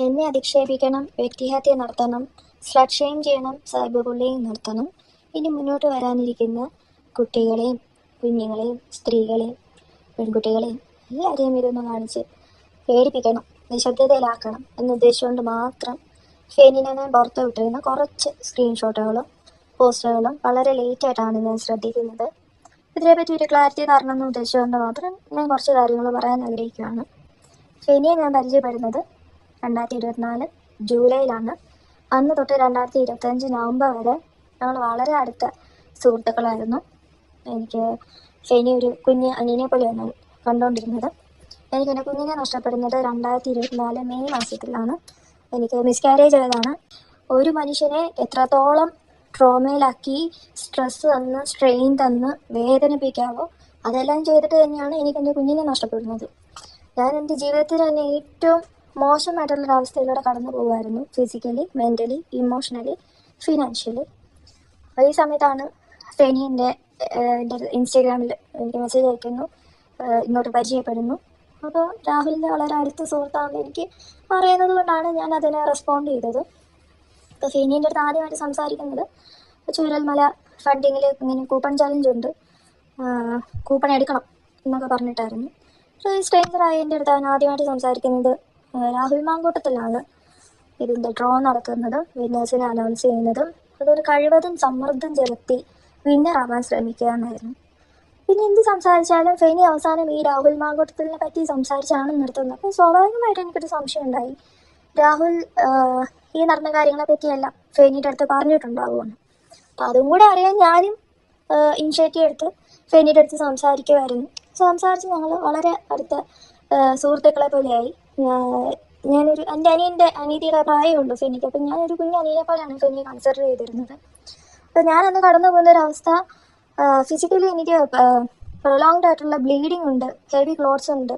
എന്നെ അധിക്ഷേപിക്കണം വ്യക്തിഹത്യ നടത്തണം ഷെയിം ചെയ്യണം സൈബർ ബുള്ളിങ് നടത്തണം. ഇനി മുന്നോട്ട് വരാനിരിക്കുന്ന കുട്ടികളെയും കുഞ്ഞുങ്ങളെയും സ്ത്രീകളെയും പെൺകുട്ടികളെയും എല്ലാവരെയും ഇതൊന്ന് കാണിച്ച് പേടിപ്പിക്കണം നിശബ്ദതയിലാക്കണം എന്ന ഉദ്ദേശിച്ചുകൊണ്ട് മാത്രം. ഫെനിനെ ഞാൻ പുറത്ത് വിട്ടിരുന്ന കുറച്ച് സ്ക്രീൻഷോട്ടുകളും പോസ്റ്ററുകളും വളരെ ലേറ്റ് ആയിട്ടാണ് ഞാൻ ശ്രദ്ധിക്കുന്നത്. ഇതിനെപ്പറ്റി ഒരു ക്ലാരിറ്റി തരണം എന്ന് ഉദ്ദേശിച്ചുകൊണ്ട് മാത്രം ഞാൻ കുറച്ച് കാര്യങ്ങൾ പറയാൻ ആഗ്രഹിക്കുകയാണ്. ഫെനിയെ ഞാൻ പരിചയപ്പെടുന്നത് രണ്ടായിരത്തി ഇരുപത്തിനാല് ജൂലൈയിലാണ്. അന്ന് തൊട്ട് രണ്ടായിരത്തി ഇരുപത്തഞ്ച് നവംബർ വരെ ഞങ്ങൾ വളരെ അടുത്ത സുഹൃത്തുക്കളായിരുന്നു. എനിക്ക് ഫെനി ഒരു കുഞ്ഞ് അനിയനെ പോലെയാണ് കണ്ടുകൊണ്ടിരുന്നത്. എനിക്ക് എന്റെ കുഞ്ഞിനെ നഷ്ടപ്പെടുന്നത് രണ്ടായിരത്തി ഇരുപത്തിനാല് മെയ് മാസത്തിലാണ്. എനിക്ക് മിസ്കാരേജ് ആയതാണ്. ഒരു മനുഷ്യനെ എത്രത്തോളം ട്രോമയിലാക്കി സ്ട്രെസ് തന്ന് സ്ട്രെയിൻ തന്ന് വേദനിപ്പിക്കാവോ അതെല്ലാം ചെയ്തിട്ട് തന്നെയാണ് എനിക്ക് എന്റെ കുഞ്ഞിനെ നഷ്ടപ്പെടുന്നത്. ഞാൻ എന്റെ ജീവിതത്തിൽ തന്നെ ഏറ്റവും മോശമായിട്ടുള്ള അവസ്ഥയിലൂടെ കടന്നു പോകുമായിരുന്നു ഫിസിക്കലി മെന്റലി ഇമോഷണലി ഫിനാൻഷ്യലി അപ്പോൾ ഈ സമയത്താണ് ഫെനി എന്റെ എന്റെ ഇൻസ്റ്റാഗ്രാമിൽ എനിക്ക് മെസ്സേജ് അയക്കുന്നു. ഇങ്ങോട്ട് പരിചയപ്പെടുന്നു. അപ്പോൾ രാഹുലിന്റെ വളരെ അടുത്ത സുഹൃത്താണെന്ന് എനിക്ക് അറിയുന്നത് കൊണ്ടാണ് ഞാൻ അതിനെ റെസ്പോണ്ട് ചെയ്തത്. അപ്പോൾ ഫെനീന്റെ അടുത്ത് ആദ്യമായിട്ട് സംസാരിക്കുന്നത് ചൂരൽമല ഫണ്ടിങ്ങിൽ ഇങ്ങനെ കൂപ്പൺ ചലഞ്ച് ഉണ്ട്. കൂപ്പൺ എടുക്കണം എന്നൊക്കെ പറഞ്ഞിട്ടായിരുന്നു. ഈ സ്ട്രേഞ്ചറായ എന്റെ അടുത്ത് അവൻ ആദ്യമായിട്ട് സംസാരിക്കുന്നത് രാഹുൽ മാങ്കോട്ടത്തിലാണ് ഇതിന്റെ ഡ്രോ നടക്കുന്നത്. വിന്നേഴ്സിനെ അനൗൺസ് ചെയ്യുന്നതും അതൊരു കഴിവതും സമ്മർദ്ദം ചെലുത്തി വിന്നർ ആവാൻ ശ്രമിക്കുക എന്നായിരുന്നു. പിന്നെ എന്ത് സംസാരിച്ചാലും ഫെനി അവസാനം ഈ രാഹുൽ മാങ്കോട്ടത്തിലിനെ പറ്റി സംസാരിച്ചാണ് നിർത്തുന്നത്. അപ്പോൾ സ്വാഭാവികമായിട്ട് എനിക്കൊരു സംശയം ഉണ്ടായി. രാഹുൽ ഈ നടന്ന കാര്യങ്ങളെ പറ്റിയെല്ലാം ഫെനിയുടെ അടുത്ത് പറഞ്ഞിട്ടുണ്ടാവുമെന്ന്. അപ്പം അതും കൂടെ അറിയാൻ ഞാനും ഇനിഷ്യേറ്റീവ് എടുത്ത് ഫെനിയുടെ അടുത്ത് സംസാരിക്കുമായിരുന്നു. സംസാരിച്ച് ഞങ്ങൾ വളരെ അടുത്ത സുഹൃത്തുക്കളെ പോലെയായി. ഞാനൊരു എന്റെ അനിയന്റെ അനീതിയുടെ പ്രായമുള്ളൂ ഫെനിക്ക് അപ്പം ഞാനൊരു കുഞ്ഞ് അനിയനെ പോലെയാണ് ഫെനിയെ കൺസിഡർ ചെയ്തിരുന്നത്. അപ്പോൾ ഞാനന്ന് കടന്നു പോകുന്ന ഒരു അവസ്ഥ ഫിസിക്കലി എനിക്ക് പ്രൊലോങ്ഡ് ആയിട്ടുള്ള ബ്ലീഡിംഗ് ഉണ്ട് ഹെവി ക്ലോട്ട്സ് ഉണ്ട്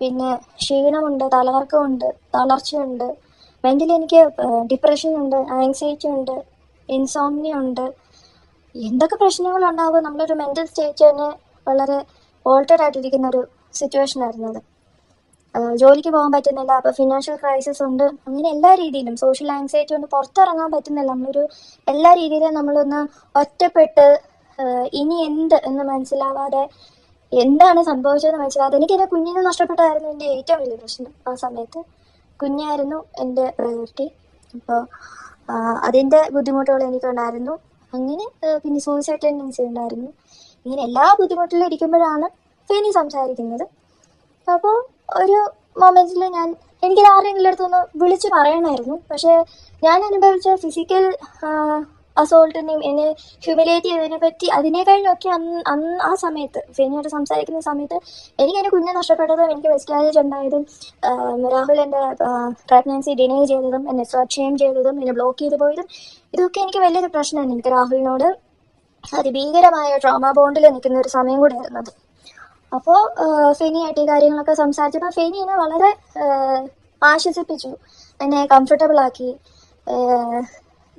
പിന്നെ ക്ഷീണമുണ്ട് തലകറക്കമുണ്ട് തളർച്ചയുണ്ട് മെന്റലി എനിക്ക് ഡിപ്രഷൻ ഉണ്ട് ആങ്സൈറ്റി ഉണ്ട് ഇൻസോംനിയ ഉണ്ട്. എന്തൊക്കെ പ്രശ്നങ്ങളുണ്ടാവും? നമ്മളൊരു മെന്റൽ സ്റ്റേറ്റ് തന്നെ വളരെ ഓൾട്ടേഡ് ആയിട്ടിരിക്കുന്ന ഒരു സിറ്റുവേഷൻ ആയിരുന്നു അത്. ജോലിക്ക് പോകാൻ പറ്റുന്നില്ല അപ്പൊ ഫിനാൻഷ്യൽ ക്രൈസിസ് ഉണ്ട്. അങ്ങനെ എല്ലാ രീതിയിലും സോഷ്യൽ ആങ്സൈറ്റി കൊണ്ട് പുറത്തിറങ്ങാൻ പറ്റുന്നില്ല. നമ്മളൊരു എല്ലാ രീതിയിലും നമ്മളൊന്ന് ഒറ്റപ്പെട്ട് ഇനി എന്ത് എന്ന് മനസ്സിലാവാതെ എന്താണ് സംഭവിച്ചതെന്ന് മനസ്സിലാവാതെ. എനിക്ക് എന്റെ കുഞ്ഞിനെ നഷ്ടപ്പെട്ടായിരുന്നു എന്റെ ഏറ്റവും വലിയ പ്രശ്നം. ആ സമയത്ത് കുഞ്ഞായിരുന്നു എന്റെ പ്രയോറിറ്റി അപ്പോൾ അതിന്റെ ബുദ്ധിമുട്ടുകൾ എനിക്കുണ്ടായിരുന്നു അങ്ങനെ പിന്നെ സൂയിസൈഡ് ടെൻഡൻസി ഉണ്ടായിരുന്നു. ഇങ്ങനെ എല്ലാ ബുദ്ധിമുട്ടിലും ഇരിക്കുമ്പോഴാണ് ഫെനി സംസാരിക്കുന്നത്. അപ്പോൾ ഒരു മൊമെന്റിൽ ഞാൻ എനിക്ക് ആരെങ്കിലും അടുത്തൊന്ന് വിളിച്ച് പറയണമായിരുന്നു പക്ഷേ ഞാൻ അനുഭവിച്ച ഫിസിക്കൽ അസോൾട്ടിനെയും എന്നെ ഹ്യൂമിലേറ്റ് ചെയ്തതിനെ പറ്റി അതിനേക്കാളൊക്കെ അന്ന് അന്ന് ആ സമയത്ത് ഫെനിയോട് സംസാരിക്കുന്ന സമയത്ത് എനിക്ക് എന്റെ കുഞ്ഞ് നഷ്ടപ്പെട്ടതും എനിക്ക് മിസ്കാരേജ് ഉണ്ടായതും രാഹുൽ എന്റെ പ്രഗ്നൻസി ഡിനൈ ചെയ്തതും എന്നെ സ്ലട്ട് ഷെയിം ചെയ്തതും എന്നെ ബ്ലോക്ക് ചെയ്തു പോയതും ഇതൊക്കെ എനിക്ക് വലിയൊരു പ്രശ്നമാണ് എനിക്ക് രാഹുലിനോട്. അതിഭീകരമായ ട്രോമ ബോണ്ടിൽ നിൽക്കുന്ന ഒരു സമയം കൂടിയായിരുന്നു അത്. അപ്പോൾ ഫെനിയായിട്ട് ഈ കാര്യങ്ങളൊക്കെ സംസാരിച്ചപ്പോൾ ഫെനി എന്നെ വളരെ ആശ്വസിപ്പിച്ചു. എന്നെ കംഫർട്ടബിൾ ആക്കി.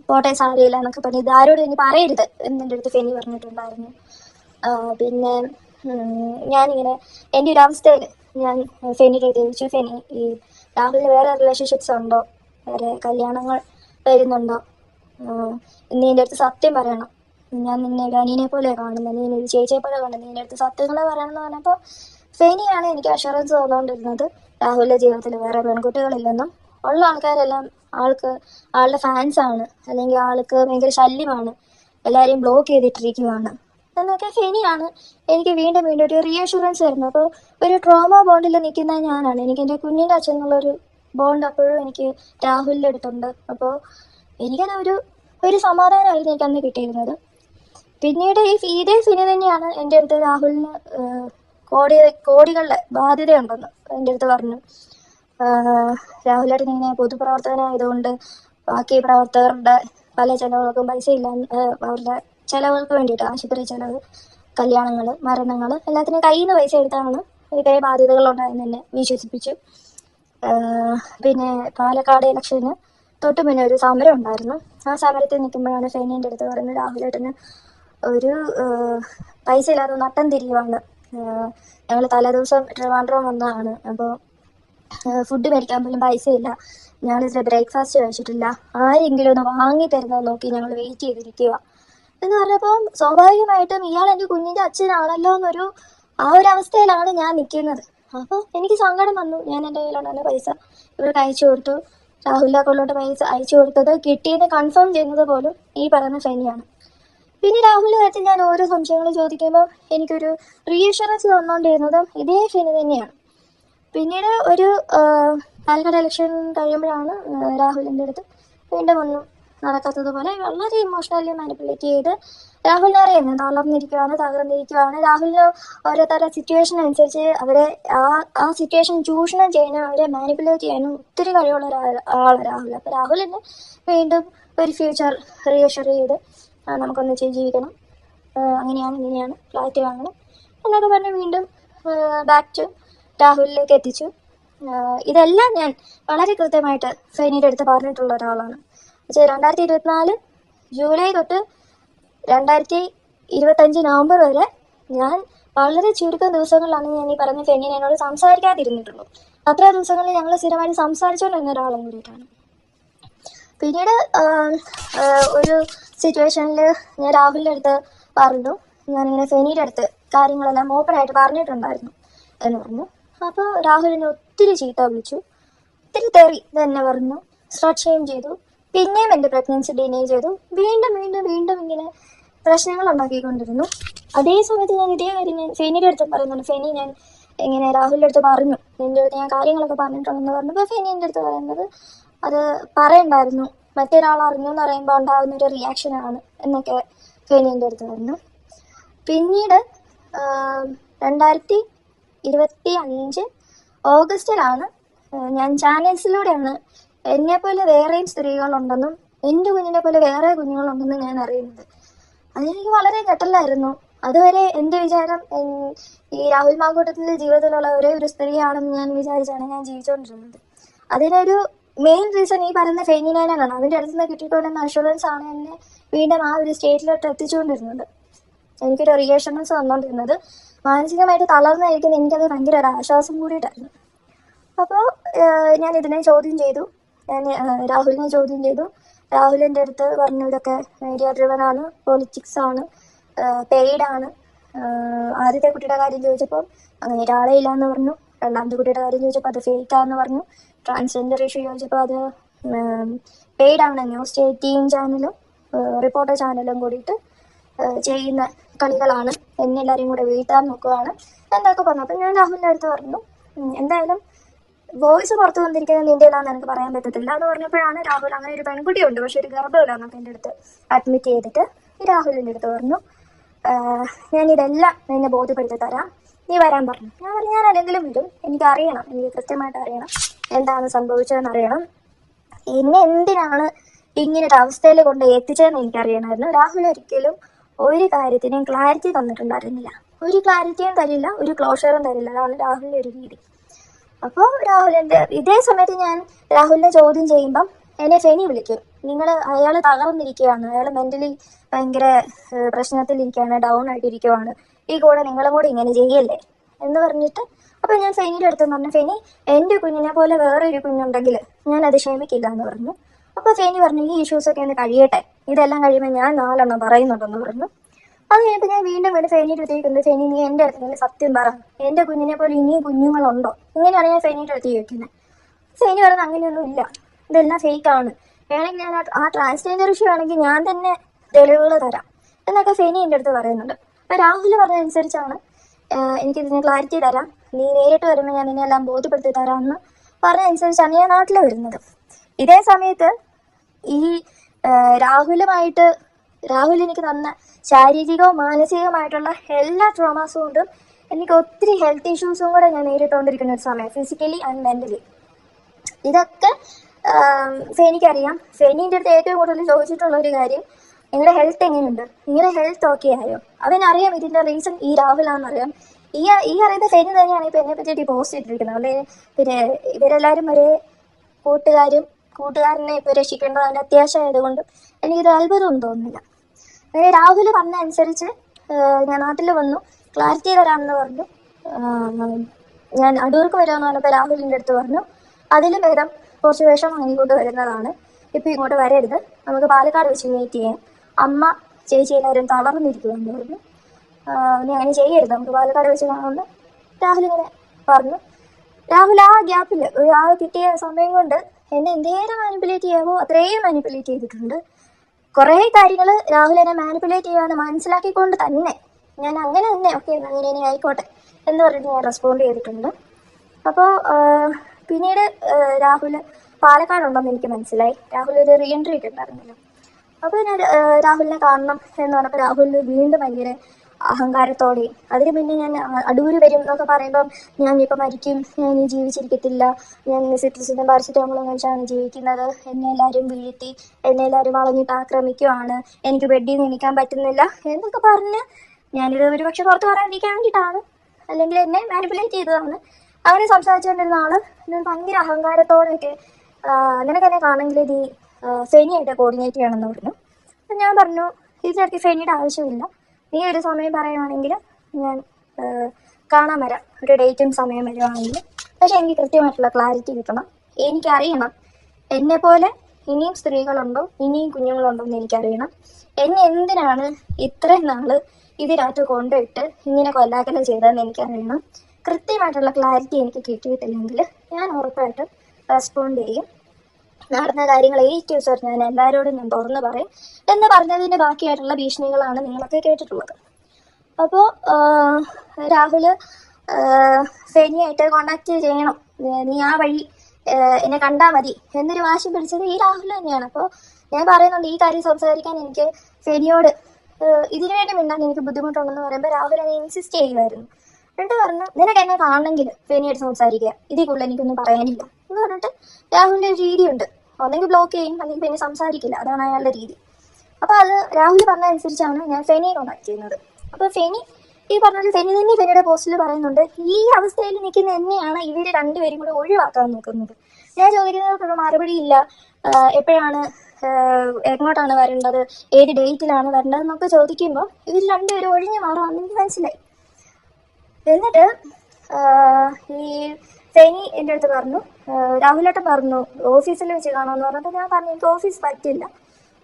പോട്ടെ സാരിയില്ല എന്നൊക്കെ പറഞ്ഞു. ഇതാരോട് ഇനി പറയരുത് എന്നെ അടുത്ത് ഫെനി പറഞ്ഞിട്ടുണ്ടായിരുന്നു. പിന്നെ ഞാനിങ്ങനെ എന്റെ ഒരു അവസ്ഥയിൽ ഞാൻ ഫെനിയുടെ ചോദിച്ചു ഫെനി ഈ രാഹുലിന് വേറെ റിലേഷൻഷിപ്സ് ഉണ്ടോ? വേറെ കല്യാണങ്ങൾ വരുന്നുണ്ടോ? നീ എന്റെ അടുത്ത് സത്യം പറയണം. ഞാൻ നിന്നെ ഒരു പോലെ കാണുന്നത് നീ ഒരു ചേച്ചിയെ പോലെ കാണുന്നത് നിന്റെ അടുത്ത് സത്യങ്ങളെ പറയണമെന്ന് പറഞ്ഞപ്പോൾ ഫെനിയാണ് എനിക്ക് അഷുറൻസ് തന്നുകൊണ്ടിരുന്നത് രാഹുലിന്റെ ജീവിതത്തിൽ വേറെ പെൺകുട്ടികളില്ലെന്നും ഉള്ള ആൾക്കാരെല്ലാം ആൾക്ക് ആളുടെ ഫാൻസ് ആണ്. അല്ലെങ്കിൽ ആൾക്ക് ഭയങ്കര ശല്യമാണ്. എല്ലാവരെയും ബ്ലോക്ക് ചെയ്തിട്ടിരിക്കുകയാണ് എന്നൊക്കെ ഫെനിയാണ് എനിക്ക് വീണ്ടും വീണ്ടും ഒരു റീഅഷുറൻസ് തരുന്നത്. അപ്പോൾ ഒരു ട്രോമ ബോണ്ടിൽ നിൽക്കുന്ന ഞാനാണ്. എനിക്ക് എന്റെ കുഞ്ഞിന്റെ അച്ഛൻ എന്നുള്ളൊരു ബോണ്ട് അപ്പോഴും എനിക്ക് രാഹുലിന്റെ അടുത്തുണ്ട്. അപ്പോൾ എനിക്കത് ഒരു ഒരു സമാധാനമായിരുന്നു എനിക്ക് അന്ന് കിട്ടിയിരുന്നത്. പിന്നീട് ഈ ഇതേ സിനിമ തന്നെയാണ് എന്റെ അടുത്ത് രാഹുലിന് കോടി കോടികളുടെ ബാധ്യതയുണ്ടെന്ന് എന്റെ അടുത്ത് പറഞ്ഞു. രാഹുലേട്ടൻ ഇങ്ങനെ പൊതുപ്രവർത്തകനായതുകൊണ്ട് ബാക്കി പ്രവർത്തകരുടെ പല ചിലവുകൾക്കും പൈസ ഇല്ല അവരുടെ ചിലവുകൾക്ക് വേണ്ടിയിട്ട് ആശുപത്രി ചിലവ് കല്യാണങ്ങൾ മരണങ്ങൾ എല്ലാത്തിനും കയ്യിൽ നിന്ന് പൈസ എടുത്താണ് ഇതേ ബാധ്യതകളുണ്ടായെന്ന് തന്നെ വിശ്വസിപ്പിച്ചു. പിന്നെ പാലക്കാട് ഇലക്ഷന് തൊട്ട് മുന്നേ ഒരു സമരം ഉണ്ടായിരുന്നു. ആ സമരത്തിൽ നിൽക്കുമ്പോഴാണ് ഫെനീന്റെ അടുത്ത് പറയുന്നത് രാഹുലേട്ടന് ഒരു പൈസ ഇല്ലാതെ നട്ടം തിരിയുവാണ്. ഞങ്ങൾ തലേദിവസം ട്രിവാൻഡ്രം വന്നതാണ്. അപ്പോൾ ഫുഡ് മേടിക്കാൻ പോലും പൈസ ഇല്ല. ഞങ്ങളിതിൽ ബ്രേക്ക്ഫാസ്റ്റ് കഴിച്ചിട്ടില്ല. ആരെങ്കിലും ഒന്ന് വാങ്ങി തരുന്നത് നോക്കി ഞങ്ങൾ വെയിറ്റ് ചെയ്തിരിക്കുക എന്ന് പറഞ്ഞപ്പോൾ സ്വാഭാവികമായിട്ടും ഇയാൾ എന്റെ കുഞ്ഞിന്റെ അച്ഛനാണല്ലോ എന്നൊരു ആ ഒരു അവസ്ഥയിലാണ് ഞാൻ നിൽക്കുന്നത്. അപ്പോൾ എനിക്ക് സങ്കടം വന്നു. ഞാൻ എന്റെ കയ്യിലുണ്ടായിരുന്ന പൈസ ഇവർക്ക് അയച്ചു കൊടുത്തു. രാഹുലിന്റെ കൊള്ളോട്ട് പൈസ അയച്ചു കൊടുത്തത് കിട്ടിയെന്ന് കൺഫേം ചെയ്യുന്നത് പോലും ഈ പറയുന്ന ഫെനിയാണ് പിന്നെ രാഹുലിന്റെ കാര്യത്തിൽ ഞാൻ ഓരോ സംശയങ്ങൾ ചോദിക്കുമ്പോൾ എനിക്കൊരു റീഅഷുറൻസ് തന്നുകൊണ്ടിരുന്നതും ഇതേ ഫെനി തന്നെയാണ്. പിന്നീട് ഒരു പാലക്കാട് ഇലക്ഷൻ കഴിയുമ്പോഴാണ് രാഹുലിന്റെ അടുത്ത് വീണ്ടും ഒന്നും നടക്കാത്തതുപോലെ വളരെ ഇമോഷണലി മാനിപ്പുലേറ്റ് ചെയ്ത് രാഹുലിനെ അറിയുന്നു തളർന്നിരിക്കുകയാണ് തകർന്നിരിക്കുകയാണ് രാഹുലിന് ഓരോ തരം സിറ്റുവേഷൻ അനുസരിച്ച് അവരെ ആ ആ സിറ്റുവേഷൻ ചൂഷണം ചെയ്യാനും അവരെ മാനിപ്പുലേറ്റ് ചെയ്യാനും ഒത്തിരി കഴിവുള്ള ഒരാൾ ആളാണ് രാഹുൽ. അപ്പോൾ രാഹുലിനെ വീണ്ടും ഒരു ഫ്യൂച്ചർ റീഅഷർ ചെയ്ത് നമുക്കൊന്നിച്ച് ജീവിക്കണം. അങ്ങനെയാണ് ഇങ്ങനെയാണ്. ഫ്ലാറ്റ് വാങ്ങണം. എന്നൊക്കെ പറഞ്ഞ് വീണ്ടും ബാക്ക് ടു രാഹുലിലേക്ക് എത്തിച്ചു. ഇതെല്ലാം ഞാൻ വളരെ കൃത്യമായിട്ട് സൈനിയുടെ അടുത്ത് പറഞ്ഞിട്ടുള്ള ഒരാളാണ്. പക്ഷേ രണ്ടായിരത്തി ഇരുപത്തിനാല് ജൂലൈ തൊട്ട് രണ്ടായിരത്തി ഇരുപത്തഞ്ച് നവംബർ വരെ ഞാൻ വളരെ ചുരുക്കം ദിവസങ്ങളിലാണ് ഞാൻ ഈ പറഞ്ഞ ഫെനിനെ എന്നോട് സംസാരിക്കാതിരുന്നിട്ടുള്ളൂ. അത്ര ദിവസങ്ങളിൽ ഞങ്ങൾ സ്ഥിരമായിട്ട് സംസാരിച്ചുകൊണ്ടിരുന്ന ഒരാളും കൂടിയിട്ടാണ്. പിന്നീട് ഒരു സിറ്റുവേഷനിൽ ഞാൻ രാഹുലിന്റെ അടുത്ത് പറഞ്ഞു. ഞാനിങ്ങനെ ഫെനിയുടെ അടുത്ത് കാര്യങ്ങളെല്ലാം ഓപ്പണായിട്ട് പറഞ്ഞിട്ടുണ്ടായിരുന്നു എന്ന് പറഞ്ഞു. അപ്പോൾ രാഹുലിനെ ഒത്തിരി ചീത്ത വിളിച്ചു. ഒത്തിരി തെറി തന്നെ പറഞ്ഞു. സ്ട്രട്ട് ഷെയിം ചെയ്തു. പിന്നെയും എന്റെ പ്രഗ്നൻസി ഡിനേ ചെയ്തു. വീണ്ടും വീണ്ടും വീണ്ടും ഇങ്ങനെ പ്രശ്നങ്ങൾ ഉണ്ടാക്കിക്കൊണ്ടിരുന്നു. അതേ സമയത്ത് ഞാൻ ഇതേ കാര്യം ഞാൻ ഫെനിയുടെ അടുത്ത് പറയുന്നുണ്ട്. ഫെനി ഞാൻ ഇങ്ങനെ രാഹുലിന്റെ അടുത്ത് പറഞ്ഞു. എന്റെ അടുത്ത് ഞാൻ കാര്യങ്ങളൊക്കെ പറഞ്ഞിട്ടുണ്ടെന്ന് പറഞ്ഞപ്പോൾ ഫെനി എന്റെ അടുത്ത് പറയുന്നത് അത് പറയണ്ടായിരുന്നു. മറ്റൊരാൾ അറിഞ്ഞു എന്ന് പറയുമ്പോൾ ഉണ്ടാകുന്ന ഒരു റിയാക്ഷനാണ് എന്നൊക്കെ ഫെനി അടുത്തായിരുന്നു പിന്നീട് രണ്ടായിരത്തി ഇരുപത്തി അഞ്ച് ഓഗസ്റ്റിലാണ് ഞാൻ ചാനൽസിലൂടെയാണ് പോലെ വേറെയും സ്ത്രീകളുണ്ടെന്നും എന്റെ കുഞ്ഞിനെ പോലെ വേറെ കുഞ്ഞുങ്ങളുണ്ടെന്നും ഞാൻ അറിയുന്നത്. അതെനിക്ക് വളരെ ഞെട്ടലായിരുന്നു. അതുവരെ എന്റെ വിചാരം ഈ രാഹുൽ മാങ്കൂട്ടത്തിന്റെ ജീവിതത്തിലുള്ള ഒരേ ഒരു സ്ത്രീയാണെന്ന് ഞാൻ വിചാരിച്ചാണ് ഞാൻ ജീവിച്ചുകൊണ്ടിരുന്നത്. അതിനൊരു മെയിൻ റീസൺ ഈ പറയുന്ന ഫെനിനൈനാണ് അതിന്റെ അടുത്ത് നിന്ന് കിട്ടിക്കൊണ്ടുവന്ന അഷുറൻസ് ആണ് എന്നെ വീണ്ടും ആ ഒരു സ്റ്റേറ്റിലോട്ട് എത്തിച്ചുകൊണ്ടിരുന്നത്. എനിക്കൊരു റിയേഷൻസ് വന്നുകൊണ്ടിരുന്നത് മാനസികമായിട്ട് തളർന്നായിരിക്കുന്ന എനിക്കത് ഭയങ്കര ഒരു ആശ്വാസം കൂടിയിട്ടായിരുന്നു. അപ്പോൾ ഞാൻ ഇതിനെ ചോദ്യം ചെയ്തു. ഞാൻ രാഹുലിനെ ചോദ്യം ചെയ്തു. രാഹുലിന്റെ അടുത്ത് പറഞ്ഞു ഇതൊക്കെ മീഡിയ ഡ്രിവൻ ആണ് പൊളിറ്റിക്സ് ആണ് പെയ്ഡ് ആണ്. ആദ്യത്തെ കുട്ടിയുടെ കാര്യം ചോദിച്ചപ്പോൾ അങ്ങനെ ഒരാളെ ഇല്ല എന്ന് പറഞ്ഞു. രണ്ടാമത്തെ കുട്ടിയുടെ കാര്യം ചോദിച്ചപ്പോൾ അത് ഫേക്കാന്ന് പറഞ്ഞു. ട്രാൻസ്ജെൻഡർ ഇഷ്യൂ ചോദിച്ചപ്പോൾ അത് പെയ്ഡ് ആണ് ന്യൂസ് എയ്റ്റീൻ ചാനലും റിപ്പോർട്ടർ ചാനലും കൂടിയിട്ട് ചെയ്യുന്ന കളികളാണ്. എന്നെല്ലാവരെയും കൂടെ വീഴ്ത്താൻ നോക്കുകയാണ് എന്നൊക്കെ പറഞ്ഞു. അപ്പം ഞാൻ രാഹുലിന്റെ അടുത്ത് പറഞ്ഞു എന്തായാലും വോയിസ് പുറത്തു വന്നിരിക്കുന്നത് നിന്റെ ഇല്ലാന്ന് എനിക്ക് പറയാൻ പറ്റത്തില്ല എന്ന് പറഞ്ഞപ്പോഴാണ് രാഹുൽ അങ്ങനെ ഒരു പെൺകുട്ടി ഉണ്ട് പക്ഷെ ഒരു ഗർഭമില്ല അപ്പം എന്റെ അടുത്ത് അഡ്മിറ്റ് ചെയ്തിട്ട് രാഹുലിന്റെ അടുത്ത് പറഞ്ഞു. "ആഹ്, ഞാൻ ഇതെല്ലാം നിന്നെ ബോധ്യപ്പെടുത്തി തരാം. നീ വരാൻ പറഞ്ഞു. ഞാൻ പറഞ്ഞു ഞാൻ അല്ലെങ്കിലും വരും. എനിക്ക് അറിയണം എനിക്ക് കൃത്യമായിട്ട് അറിയണം. എന്താണ് സംഭവിച്ചതെന്ന് അറിയണം. എന്നെ എന്തിനാണ് ഇങ്ങനെ ഒരു അവസ്ഥയിൽ കൊണ്ട് എത്തിച്ചതെന്ന് എനിക്കറിയണമായിരുന്നു. രാഹുൽ ഒരിക്കലും ഒരു കാര്യത്തിനും ക്ലാരിറ്റി തന്നിട്ടുണ്ടായിരുന്നില്ല. ഒരു ക്ലാരിറ്റിയും തരില്ല ഒരു ക്ലോഷറും തരില്ല. അതാണ് രാഹുലിന്റെ ഒരു രീതി. അപ്പോൾ രാഹുലിന്റെ ഇതേ സമയത്ത് ഞാൻ രാഹുലിനെ ചോദ്യം ചെയ്യുമ്പം എന്നെ ഫെനി വിളിക്കും. നിങ്ങൾ അയാൾ തകർന്നിരിക്കുകയാണ്. അയാൾ മെന്റലി ഭയങ്കര പ്രശ്നത്തിലിരിക്കുകയാണ് ഡൗൺ ആയിട്ടിരിക്കുകയാണ്. ഈ കൂടെ നിങ്ങളും കൂടി ഇങ്ങനെ ചെയ്യല്ലേ? എന്ന് പറഞ്ഞിട്ട് അപ്പോൾ ഞാൻ ഫെനിയുടെ അടുത്ത് പറഞ്ഞു ഫെനി എന്റെ കുഞ്ഞിനെ പോലെ വേറെ ഒരു കുഞ്ഞുണ്ടെങ്കിൽ ഞാൻ അത് ക്ഷമിക്കില്ല എന്ന് പറഞ്ഞു. അപ്പോൾ ഫെനി പറഞ്ഞു ഈ ഇഷ്യൂസൊക്കെ ഒന്ന് കഴിയട്ടെ. ഇതെല്ലാം കഴിയുമ്പോൾ ഞാൻ നാലെണ്ണം പറയുന്നുണ്ടെന്ന് പറഞ്ഞു. അത് കഴിഞ്ഞപ്പോൾ ഞാൻ വീണ്ടും വീണ്ടും ഫെനിയുടെ ഉണ്ട് ഫെനി നീ എന്റെ അടുത്ത് നിന്ന് സത്യം പറ. എന്റെ കുഞ്ഞിനെ പോലെ ഇനിയും കുഞ്ഞുങ്ങളുണ്ടോ? ഇങ്ങനെയാണ് ഞാൻ ഫെനിയുടെ അടുത്ത് ചോദിക്കുന്നത്. ഫെനി പറഞ്ഞത് അങ്ങനെയൊന്നും ഇല്ല. ഇതെല്ലാം ഫേക്കാണ് വേണമെങ്കിൽ ഞാൻ ആ ട്രാൻസ്ജെൻഡർ ഇഷ്യൂ ആണെങ്കിൽ ഞാൻ തന്നെ തെളിവുകൾ തരാം. എന്നൊക്കെ ഫെനി എന്റെ അടുത്ത് പറയുന്നുണ്ട്. അപ്പോൾ രാഹുൽ പറഞ്ഞതനുസരിച്ചാണ് എനിക്ക് എനിക്കിതിന് ക്ലാരിറ്റി തരാം. നീ നേരിട്ട് വരുമ്പോൾ ഞാൻ നിന്നെ എല്ലാം ബോധ്യപ്പെടുത്തി തരാമെന്ന് പറഞ്ഞതനുസരിച്ചാണ് ഞാൻ നാട്ടിൽ വരുന്നത്. ഇതേ സമയത്ത് ഈ രാഹുലുമായിട്ട് രാഹുൽ എനിക്ക് തന്ന ശാരീരികവും മാനസികവുമായിട്ടുള്ള എല്ലാ ട്രോമാസും കൊണ്ടും എനിക്ക് ഒത്തിരി ഹെൽത്ത് ഇഷ്യൂസും കൂടെ ഞാൻ നേരിട്ടുകൊണ്ടിരിക്കുന്ന ഒരു സമയം ഫിസിക്കലി ആൻഡ് മെന്റലി ഇതൊക്കെ ഫെനിക്കറിയാം. ഫെനിന്റെ അടുത്ത് ഏറ്റവും കൂടുതൽ ചോദിച്ചിട്ടുള്ള ഒരു കാര്യം നിങ്ങളുടെ ഹെൽത്ത് എങ്ങനെയുണ്ട്? നിങ്ങളുടെ ഹെൽത്ത് ഓക്കെ ആയോ? അവനറിയാം ഇതിന്റെ റീസൺ ഈ രാഹുലാണെന്നറിയാം ഈ ഈ അറിയുന്ന ഫെനി തന്നെയാണ് ഇപ്പൊ എന്നെ പറ്റിയിട്ട് പോസ്റ്റ് ചെയ്തിട്ടിരിക്കുന്നത് അല്ലെ പിന്നെ ഇവരെല്ലാരും ഒരേ കൂട്ടുകാരും കൂട്ടുകാരനെ ഇപ്പൊ രക്ഷിക്കേണ്ടത് അതിന്റെ അത്യാവശ്യമായതുകൊണ്ട് എനിക്കൊരു അത്ഭുതമൊന്നും തോന്നുന്നില്ല. അങ്ങനെ രാഹുൽ പറഞ്ഞ അനുസരിച്ച് ഞാൻ നാട്ടിൽ വന്നു. ക്ലാരിറ്റി തരാമെന്ന് പറഞ്ഞു. ഞാൻ അടൂർക്ക് വരാമെന്ന് പറഞ്ഞപ്പോൾ രാഹുലിന്റെ അടുത്ത് പറഞ്ഞു. അതിലും ഭേദം കുറച്ച് വിഷം ഇങ്ങോട്ട് വരുന്നതാണ്. ഇപ്പം ഇങ്ങോട്ട് വരരുത്. നമുക്ക് പാലക്കാട് വെച്ച് മീറ്റ് ചെയ്യാം. അമ്മ ചേച്ചി എല്ലാവരും തളർന്നിരിക്കുമെന്ന് പറഞ്ഞു. നീ അങ്ങനെ ചെയ്യരുത്. നമുക്ക് പാലക്കാട് വെച്ച് കാണുന്ന രാഹുൽ ഇങ്ങനെ പറഞ്ഞു. രാഹുൽ ആ ഗ്യാപ്പിൽ ആ കിട്ടിയ സമയം കൊണ്ട് എന്നെ എന്തേരം മാനിപ്പുലേറ്റ് ചെയ്യാമോ അത്രയും മാനിപ്പുലേറ്റ് ചെയ്തിട്ടുണ്ട്. കുറേ കാര്യങ്ങൾ രാഹുൽ എന്നെ മാനിപ്പുലേറ്റ് ചെയ്യാമെന്ന് മനസ്സിലാക്കിക്കൊണ്ട് തന്നെ ഞാൻ അങ്ങനെ തന്നെ ഓക്കെ അങ്ങനെ ഇനി ആയിക്കോട്ടെ എന്ന് പറഞ്ഞിട്ട് ഞാൻ റെസ്പോണ്ട് ചെയ്തിട്ടുണ്ട്. അപ്പോൾ പിന്നീട് രാഹുൽ പാലക്കാടുണ്ടെന്ന് എനിക്ക് മനസ്സിലായി. രാഹുൽ ഒരു റീ എൻട്രി ഒക്കെ ഉണ്ടായിരുന്നല്ലോ. അപ്പോൾ ഞാൻ രാഹുലിനെ കാണണം എന്ന് പറഞ്ഞപ്പോൾ രാഹുലിന് വീണ്ടും ഭയങ്കര അഹങ്കാരത്തോടെ. അതിന് പിന്നെ ഞാൻ അടൂര് വരും എന്നൊക്കെ പറയുമ്പം ഞാൻ ഇപ്പൊ മരിക്കും ഞാൻ ഇനി ജീവിച്ചിരിക്കത്തില്ല ഞാൻ സിറ്റിസിനെ പാരസിറ്റമോളും കഴിച്ചാണ് ജീവിക്കുന്നത് എന്നെ എല്ലാവരും വീഴ്ത്തി എന്നെ എല്ലാവരും വളഞ്ഞിട്ട് ആക്രമിക്കുവാണ് എനിക്ക് ബെഡിൽ നിന്ന് പറ്റുന്നില്ല എന്നൊക്കെ പറഞ്ഞ് ഞാനിത് ഒരു പക്ഷെ പുറത്ത് പറയാതിരിക്കാൻ വേണ്ടിയിട്ടാണ് അല്ലെങ്കിൽ എന്നെ മാനിപ്പുലേറ്റ് ചെയ്തതാണ്. അങ്ങനെ സംസാരിച്ചുകൊണ്ടിരുന്ന ആൾ ഭയങ്കര അഹങ്കാരത്തോടെ ഒക്കെ നിനക്ക് എന്നെ കാണെങ്കിൽ നീ ആഹ് ഫെനിയായിട്ട് കോർഡിനേറ്റ് ചെയ്യണമെന്ന് പറഞ്ഞു. അപ്പം ഞാൻ പറഞ്ഞു ഇതിനിടയ്ക്ക് ഫെനിയുടെ ആവശ്യമില്ല. നീ ഒരു സമയം പറയുവാണെങ്കിൽ ഞാൻ കാണാൻ വരാം. ഒരു ഡേറ്റും സമയം വരുവാണെങ്കിൽ. പക്ഷെ എനിക്ക് കൃത്യമായിട്ടുള്ള ക്ലാരിറ്റി കിട്ടണം. എനിക്കറിയണം. എന്നെ പോലെ ഇനിയും സ്ത്രീകളുണ്ടോ? ഇനിയും കുഞ്ഞുങ്ങളുണ്ടോ എന്ന് എനിക്കറിയണം. എന്നെ എന്തിനാണ് ഇത്രയും നാൾ ഇതിനകത്ത് കൊണ്ടുപോയിട്ട് ഇങ്ങനെ കൊല്ലാക്കല ചെയ്തതെന്ന് എനിക്കറിയണം. കൃത്യമായിട്ടുള്ള ക്ലാരിറ്റി എനിക്ക് കിട്ടിയിട്ടില്ലെങ്കിൽ ഞാൻ ഉറപ്പായിട്ടും റെസ്പോണ്ട് ചെയ്യും. നടന്ന കാര്യങ്ങൾ എ ടു സർ ഞാൻ എല്ലാവരോടും ഞാൻ തുറന്നു പറയും. എന്ന് പറഞ്ഞതിന്റെ ബാക്കിയായിട്ടുള്ള ഭീഷണികളാണ് നിങ്ങളൊക്കെ കേട്ടിട്ടുള്ളത്. അപ്പോൾ രാഹുൽ സേനിയായിട്ട് കോണ്ടാക്ട് ചെയ്യണം. നീ ആ വഴി എന്നെ കണ്ടാൽ മതി എന്നൊരു വാശി പിടിച്ചത് ഈ രാഹുൽ തന്നെയാണ്. അപ്പോൾ ഞാൻ പറയുന്നുണ്ട് ഈ കാര്യം സംസാരിക്കാൻ എനിക്ക് സേനിയോട് ഇതിനു വേണ്ടി മിണ്ടാൻ എനിക്ക് ബുദ്ധിമുട്ടുണ്ടെന്ന് പറയുമ്പോൾ രാഹുൽ എന്നെ ഇൻസിസ്റ്റ് ചെയ്യുമായിരുന്നു. എന്നിട്ട് പറഞ്ഞു നിനക്ക് എന്നെ കാണണമെങ്കിൽ ഫെനിയായിട്ട് സംസാരിക്കുക. ഇതിൽ കൂടുതൽ എനിക്കൊന്നും പറയാനില്ല. എന്ന് പറഞ്ഞിട്ട് രാഹുലിന്റെ ഒരു രീതിയുണ്ട്. ഒന്നെങ്കിൽ ബ്ലോക്ക് ചെയ്യും അല്ലെങ്കിൽ പിന്നെ സംസാരിക്കില്ല. അതാണ് അയാളുടെ രീതി. അപ്പോൾ അത് രാഹുൽ പറഞ്ഞ അനുസരിച്ചാണ് ഞാൻ ഫെനിയെ കോണ്ടാക്ട് ചെയ്യുന്നത്. അപ്പോൾ ഫെനി ഈ പറഞ്ഞ ഫെനി തന്നെ ഫെനിയുടെ പോസ്റ്റിൽ പറയുന്നുണ്ട് ഈ അവസ്ഥയിൽ നിൽക്കുന്ന എന്നെയാണ് ഇവർ രണ്ടുപേരും കൂടെ ഒഴിവാക്കാൻ നോക്കുന്നത്. ഞാൻ ചോദിക്കുന്നതിനൊരു മറുപടി ഇല്ല. എപ്പോഴാണ് എങ്ങോട്ടാണ് വരേണ്ടത്? ഏത് ഡേറ്റിലാണ് വരേണ്ടത് എന്നൊക്കെ ചോദിക്കുമ്പോൾ ഇവർ രണ്ടുപേരും ഒഴിഞ്ഞു മാറുമെന്ന് എനിക്ക് മനസ്സിലായി. എന്നിട്ട് ഈ ഫെനി എന്റെ അടുത്ത് പറഞ്ഞു രാഹുലേട്ടൻ പറഞ്ഞു ഓഫീസിൽ വെച്ച് കാണുമെന്ന് പറഞ്ഞപ്പോൾ ഞാൻ പറഞ്ഞു എനിക്ക് ഓഫീസ് പറ്റില്ല.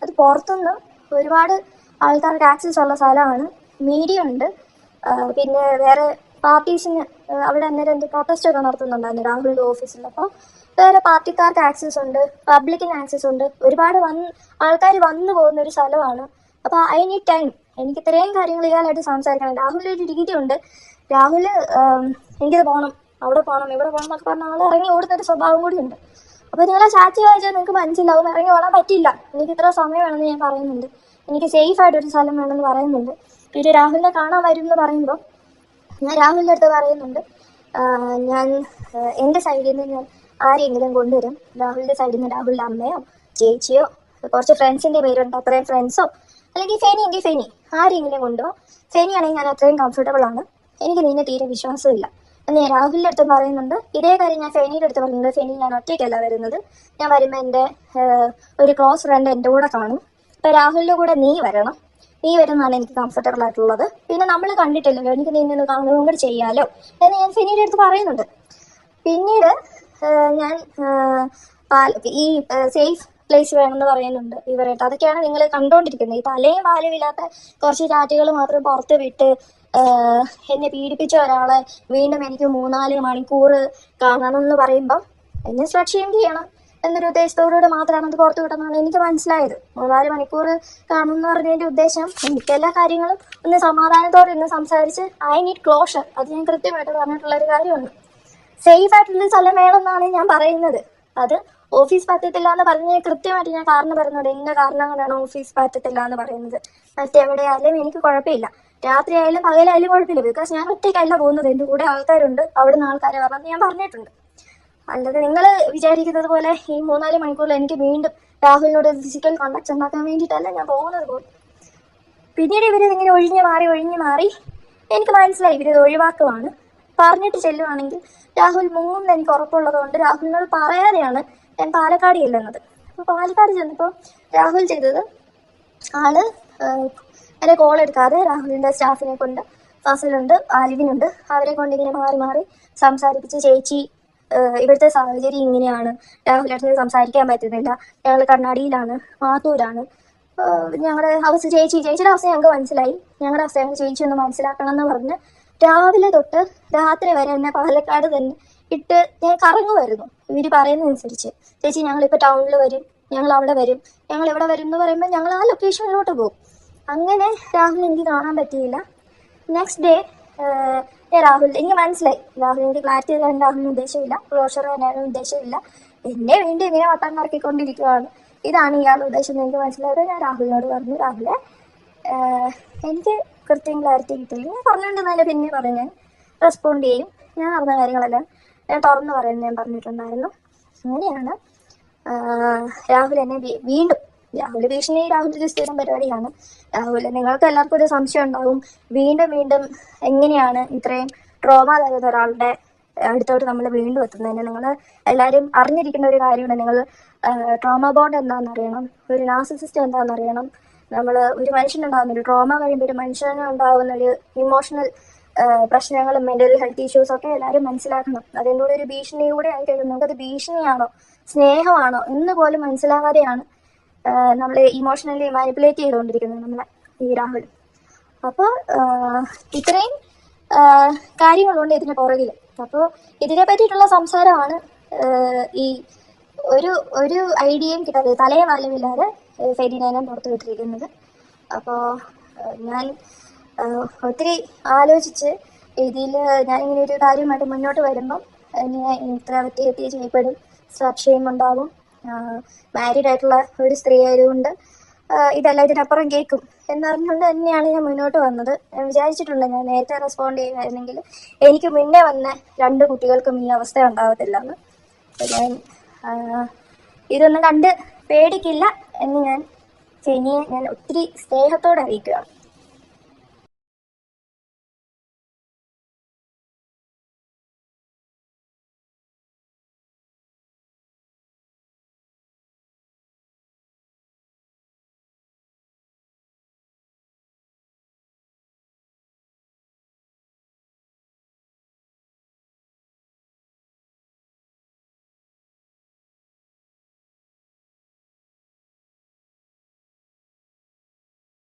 അത് പുറത്തുനിന്ന് ഒരുപാട് ആൾക്കാർക്ക് ആക്സസ് ഉള്ള സ്ഥലമാണ്. മീഡിയ ഉണ്ട്. പിന്നെ വേറെ പാർട്ടീസിന് അവിടെ അന്നേരം എന്ത് പ്രൊട്ടസ്റ്റ് ഒക്കെ നടത്തുന്നുണ്ടായിരുന്നു രാഹുലിന്റെ ഓഫീസിൽ. അപ്പോൾ വേറെ പാർട്ടിക്കാർക്ക് ആക്സസ് ഉണ്ട് പബ്ലിക്കിന് ആക്സസ് ഉണ്ട്. ഒരുപാട് വന്ന് ആൾക്കാർ വന്നു പോകുന്ന ഒരു സ്ഥലമാണ്. അപ്പോൾ ഐ നീഡ് ടൈം എനിക്ക് ഇത്രയും കാര്യങ്ങൾ ഇയാളായിട്ട് സംസാരിക്കണം. രാഹുലിന്റെ ഒരു ഉണ്ട് രാഹുൽ എനിക്കത് പോകണം അവിടെ പോകണം ഇവിടെ പോകണം എന്നൊക്കെ പറഞ്ഞ ആൾ ഇറങ്ങി ഓടുന്ന ഒരു സ്വഭാവം കൂടിയുണ്ട്. അപ്പോൾ നിങ്ങളെ ചാച്ചി വായിച്ചാൽ നിങ്ങൾക്ക് മനസ്സിലാവും ഇറങ്ങി ഓടാൻ പറ്റില്ല എനിക്ക് ഇത്ര സമയം വേണമെന്ന് ഞാൻ പറയുന്നുണ്ട്. എനിക്ക് സേഫ് ആയിട്ട് ഒരു സ്ഥലം വേണമെന്ന് പറയുന്നുണ്ട്. പിന്നെ രാഹുലിനെ കാണാൻ വരും എന്ന് പറയുമ്പോൾ ഞാൻ രാഹുലിന്റെ അടുത്ത് പറയുന്നുണ്ട്. ഞാൻ എന്റെ സൈഡിൽ നിന്ന് ഞാൻ ആരെങ്കിലും കൊണ്ടുവരും? രാഹുലിന്റെ സൈഡിൽ നിന്ന് രാഹുലിന്റെ അമ്മയോ ചേച്ചിയോ കുറച്ച് ഫ്രണ്ട്സിന്റെ പേരുണ്ട് അത്രയും ഫ്രണ്ട്സോ അല്ലെങ്കിൽ ഫെനി എങ്കിൽ ഫെനി ആരെങ്കിലും കൊണ്ടുപോകും ഫെനിയാണെങ്കിൽ ഞാൻ അത്രയും കംഫർട്ടബിൾ ആണ്. എനിക്ക് നിന്നെ തീരെ വിശ്വാസമില്ല. രാഹുലിന്റെ അടുത്ത് പറയുന്നുണ്ട്. ഇതേ കാര്യം ഞാൻ ഫെനിയുടെ അടുത്ത് പറയുന്നുണ്ട്. ഫെനി ഞാൻ ഒറ്റയ്ക്കല്ല വരുന്നത്. ഞാൻ വരുമ്പോൾ എന്റെ ആ, ഒരു ക്ലോസ് ഫ്രണ്ട് എന്റെ കൂടെ കാണും. ഇപ്പൊ രാഹുലിന്റെ കൂടെ നീ വരണം. നീ വരുന്നതാണ് എനിക്ക് കംഫർട്ടബിൾ ആയിട്ടുള്ളത്. പിന്നെ നമ്മൾ കണ്ടിട്ടില്ലല്ലോ. എനിക്ക് നീ നിന്ന് കാണുകയും കൂടി ചെയ്യാലോ. എന്ന് ഞാൻ ഫെനിയുടെ അടുത്ത് പറയുന്നുണ്ട്. പിന്നീട് ഞാൻ ഈ സേഫ് പ്ലേസ് വേണമെന്ന് പറയുന്നുണ്ട് ഇവരായിട്ട്. അതൊക്കെയാണ് നിങ്ങൾ കണ്ടുകൊണ്ടിരിക്കുന്നത് ഈ വാലും ഇല്ലാത്ത കുറച്ച് ചാറ്റുകൾ മാത്രം പുറത്ത് വിട്ട് എന്നെ പീഡിപ്പിച്ച ഒരാളെ വീണ്ടും എനിക്ക് മൂന്നാൽ മണിക്കൂർ കാണണം എന്ന് പറയുമ്പം എന്നെ സ്ലക്ഷ്യം ചെയ്യണം എന്നൊരു ഉദ്ദേശത്തോടുകൂടി മാത്രമാണ് അത് പുറത്തു വിട്ടെന്നാണ് എനിക്ക് മനസ്സിലായത്. മൂന്നാൽ മണിക്കൂർ കാണണം എന്ന് പറഞ്ഞതിന്റെ ഉദ്ദേശം എനിക്ക് എല്ലാ കാര്യങ്ങളും ഒന്ന് സമാധാനത്തോടെ ഒന്ന് സംസാരിച്ച് ഐ നീഡ് ക്ലോഷർ അത് ഞാൻ കൃത്യമായിട്ട് പറഞ്ഞിട്ടുള്ള ഒരു കാര്യമാണ്. സേഫ് ആയിട്ടുള്ള സ്ഥലം വേണമെന്നാണ് ഞാൻ പറയുന്നത്. അത് ഓഫീസ് പറ്റത്തില്ല എന്ന് പറഞ്ഞ് കൃത്യമായിട്ട് ഞാൻ കാരണം പറയുന്നുണ്ട് ഇന്ന കാരണം കൊണ്ടാണ് ഓഫീസ് പറ്റത്തില്ല എന്ന് പറയുന്നത് മറ്റെവിടെയായാലും എനിക്ക് കുഴപ്പമില്ല. രാത്രി ആയാലും പകലായാലും കുഴപ്പമില്ല. ബിക്കോസ് ഞാൻ ഒറ്റയ്ക്കല്ല പോകുന്നത്. എന്റെ കൂടെ ആൾക്കാരുണ്ട്. അവിടുന്ന് ആൾക്കാരെ പറഞ്ഞ് ഞാൻ പറഞ്ഞിട്ടുണ്ട്. അല്ലാതെ നിങ്ങൾ വിചാരിക്കുന്നത് പോലെ ഈ മൂന്നാൽ മണിക്കൂറിൽ എനിക്ക് വീണ്ടും രാഹുലിനോട് ഫിസിക്കൽ കോണ്ടാക്ട് ഉണ്ടാക്കാൻ വേണ്ടിയിട്ടല്ല ഞാൻ പോകുന്നത് പോലും. പിന്നീട് ഇങ്ങനെ ഒഴിഞ്ഞു മാറി ഒഴിഞ്ഞു മാറി എനിക്ക് മനസ്സിലായി ഇവരിത് ഒഴിവാക്കുവാണ്. പറഞ്ഞിട്ട് ചെല്ലുവാണെങ്കിൽ രാഹുൽ മുങ്ങുമെന്ന് എനിക്ക് ഉറപ്പുള്ളത് കൊണ്ട് രാഹുലിനോട് പറയാതെയാണ് ഞാൻ പാലക്കാട് ചെല്ലുന്നത്. അപ്പോൾ പാലക്കാട് ചെന്നപ്പോൾ രാഹുൽ ചെയ്തത് ആൾ എന്നെ കോൾ എടുക്കാതെ രാഹുലിന്റെ സ്റ്റാഫിനെ കൊണ്ട് ഫസലുണ്ട് ആലിവിനുണ്ട് അവരെ കൊണ്ട് ഇങ്ങനെ മാറി മാറി സംസാരിപ്പിച്ച് ചേച്ചി ഇവിടുത്തെ സാഹചര്യം ഇങ്ങനെയാണ്. രാഹുലേട്ടന് സംസാരിക്കാൻ പറ്റുന്നില്ല. ഞങ്ങൾ കണ്ണാടിയിലാണ് മാത്തൂരാണ്. ഞങ്ങളുടെ അവസ്ഥ ചേച്ചി ചേച്ചിയുടെ അവസ്ഥ ഞങ്ങൾക്ക് മനസ്സിലായി. ഞങ്ങളുടെ അവസ്ഥ ഞങ്ങൾ ചേച്ചി ഒന്ന് മനസ്സിലാക്കണം എന്ന് പറഞ്ഞ് രാവിലെ തൊട്ട് രാത്രി വരെ എന്നെ പാലക്കാട് തന്നെ ഇട്ട് ഞാൻ കറങ്ങുമായിരുന്നു ഇവർ പറയുന്നതനുസരിച്ച് ചേച്ചി ഞങ്ങൾ ഞങ്ങളിപ്പോൾ ടൗണിൽ വരും. ഞങ്ങൾ അവിടെ വരും. ഞങ്ങൾ ഇവിടെ വരും എന്ന് പറയുമ്പോൾ ഞങ്ങൾ ആ ലൊക്കേഷനിലോട്ട് പോകും. അങ്ങനെ രാഹുൽ എനിക്ക് കാണാൻ പറ്റിയില്ല. നെക്സ്റ്റ് ഡേ രാഹുൽ എനിക്ക് മനസ്സിലായി. എനിക്ക് ക്ലാരിറ്റി തരാൻ രാഹുലിന് ഉദ്ദേശമില്ല. ക്ലോഷർ തരാനും ഉദ്ദേശമില്ല. എന്നെ വേണ്ടി ഇങ്ങനെ വട്ടം കറക്കിക്കൊണ്ടിരിക്കുകയാണ് ഇതാണ് ഇയാളുടെ ഉദ്ദേശം എന്ന് എനിക്ക് മനസ്സിലായത് ഞാൻ രാഹുലിനോട് പറഞ്ഞു. രാഹുലെ എനിക്ക് കൃത്യം ക്ലാരിറ്റി കിട്ടിയില്ല. ഞാൻ പറഞ്ഞിട്ടുണ്ടെന്നതിന് പിന്നെ പറഞ്ഞു. ഞാൻ റെസ്പോണ്ട് ചെയ്യും. ഞാൻ പറഞ്ഞ കാര്യങ്ങളെല്ലാം ഞാൻ തുറന്നു പറയുന്നത് ഞാൻ പറഞ്ഞിട്ടുണ്ടായിരുന്നു. അങ്ങനെയാണ്. രാഹുൽ എന്നെ വീണ്ടും രാഹുൽ ഭീഷണി രാഹുലിന്റെ സ്ഥിരം പരിപാടിയാണ്. രാഹുൽ നിങ്ങൾക്ക് എല്ലാവർക്കും ഒരു സംശയം ഉണ്ടാവും. വീണ്ടും വീണ്ടും എങ്ങനെയാണ് ഇത്രയും ട്രോമ തരുന്ന ഒരാളുടെ അടുത്തോട്ട് നമ്മൾ വീണ്ടും എത്തുന്നതിന്? നിങ്ങൾ എല്ലാവരും അറിഞ്ഞിരിക്കുന്ന ഒരു കാര്യമാണ്. നിങ്ങൾ ട്രോമ ബോണ്ട് എന്താണെന്ന് അറിയണം. ഒരു നാസിസിസ്റ്റ് എന്താണെന്ന് അറിയണം. നമ്മൾ ഒരു മനുഷ്യനുണ്ടാകുന്ന ഒരു ട്രോമ കഴിയുമ്പോൾ ഒരു മനുഷ്യന് ഉണ്ടാകുന്ന ഒരു ഇമോഷണൽ പ്രശ്നങ്ങളും മെന്റൽ ഹെൽത്ത് ഇഷ്യൂസ് ഒക്കെ എല്ലാവരും മനസ്സിലാക്കണം. അതിന്റെ കൂടെ ഒരു ഭീഷണിയൂടെ ആയി കഴിയുമ്പോൾ നമുക്കത് ഭീഷണിയാണോ? സ്നേഹമാണോ? എന്ന് പോലും മനസ്സിലാകാതെയാണ് നമ്മൾ ഇമോഷണലി മാനിപ്പുലേറ്റ് ചെയ്തുകൊണ്ടിരിക്കുന്നത് നമ്മളെ ഈ രാഹുൽ. അപ്പോൾ ഇത്രയും കാര്യങ്ങളുണ്ട് ഇതിന് പുറകിൽ അപ്പോൾ ഇതിനെ പറ്റിയിട്ടുള്ള സംസാരമാണ് ഈ ഒരു ഒരു ഐഡിയയും കിട്ടാതെ തലയും വാലുമില്ലാതെ ഫെരിനേനം പുറത്തു വിട്ടിരിക്കുന്നത് അപ്പോൾ ഞാൻ ഒത്തിരി ആലോചിച്ച് ഇതിൽ ഇങ്ങനെ ഒരു കാര്യമായിട്ട് മുന്നോട്ട് വരുമ്പം ഇത്ര വ്യക്തിഹത്യ ചെയ്യപ്പെടും സ്ലക്ഷയും ഉണ്ടാകും മാരീഡ് ആയിട്ടുള്ള ഒരു സ്ത്രീ ആയതുകൊണ്ട് ഇതല്ല ഇതിനപ്പുറം കേൾക്കും എന്നറിഞ്ഞുകൊണ്ട് തന്നെയാണ് ഞാൻ മുന്നോട്ട് വന്നത്. വിചാരിച്ചിട്ടുണ്ട് ഞാൻ നേരത്തെ റെസ്പോണ്ട് ചെയ്യുമായിരുന്നെങ്കിൽ എനിക്ക് മുന്നേ വന്ന രണ്ട് കുട്ടികൾക്കും ഈ അവസ്ഥ ഉണ്ടാവത്തില്ല എന്ന് ഞാൻ ഇതൊന്നും കണ്ട് പേടിക്കില്ല എന്ന് ഞാൻ ചെനിയെ ഞാൻ ഒത്തിരി സ്നേഹത്തോടെ അറിയിക്കുകയാണ്.